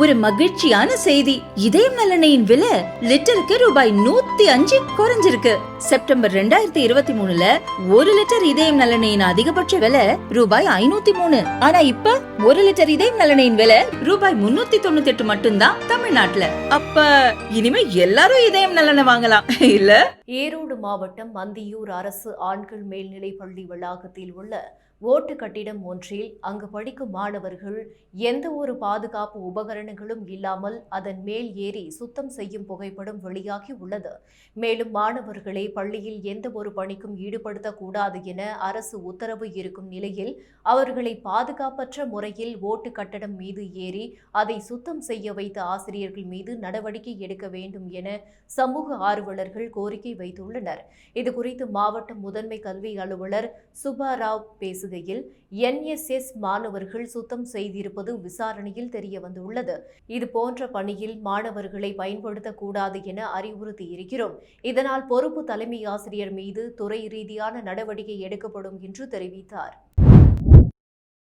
ஒரு மகிழ்ச்சியான செய்தி. இதயம் நலனையின் விலை லிட்டருக்கு ரூபாய் நூத்தி அஞ்சு குறைஞ்சிருக்கு. செப்டம்பர் ரெண்டாயிரத்தி இருபத்தி மூணுல ஒரு லிட்டர் இதயம் நலனையின் அதிகபட்ச விலை ரூபாய் ஐநூத்தி மூணு. ஆனா இப்ப ஒரு லிட்டர் இதயம் நலனையின் விலை ரூபாய் முன்னூத்தி தொண்ணூத்தி எட்டு மட்டும்தான் தமிழ்நாட்டுல. அப்ப இனிமே எல்லாரும் இதயம் நலனை வாங்கலாம். இல்ல? ஈரோடு மாவட்டம் மந்தியூர் அரசு ஆண்கள் மேல்நிலை பள்ளி வளாகத்தில் உள்ள ஓட்டு கட்டிடம் ஒன்றில் அங்கு படிக்கும் மாணவர்கள் எந்த ஒரு பாதுகாப்பு உபகரணங்களும் இல்லாமல் அதன் மேல் ஏறி சுத்தம் செய்யும் புகைப்படம் வெளியாகி உள்ளது. மேலும் மாணவர்களை பள்ளியில் எந்த ஒரு பணிக்கும் ஈடுபடுத்தக்கூடாது என அரசு உத்தரவு இருக்கும் நிலையில் அவர்களை பாதுகாப்பற்ற முறையில் ஓட்டு கட்டடம் மீது ஏறி அதை சுத்தம் செய்ய வைத்த ஆசிரியர்கள் மீது நடவடிக்கை எடுக்க வேண்டும் என சமூக ஆர்வலர்கள் கோரிக்கை வைத்துள்ளனர். இதுகுறித்து மாவட்ட முதன்மை கல்வி அலுவலர் சுபாராவ் பேசுகையில் என்எஸ்எஸ் மாணவர்கள் சுத்தம் செய்திருப்பது விசாரணையில் தெரிய வந்துள்ளது இது போன்ற பணியில் மாணவர்களை பயன்படுத்தக்கூடாது என அறிவுறுத்தி இருக்கிறோம் இதனால் பொறுப்பு தலைமை ஆசிரியர் மீது துறை ரீதியான நடவடிக்கை எடுக்கப்படும் என்று தெரிவித்தார்.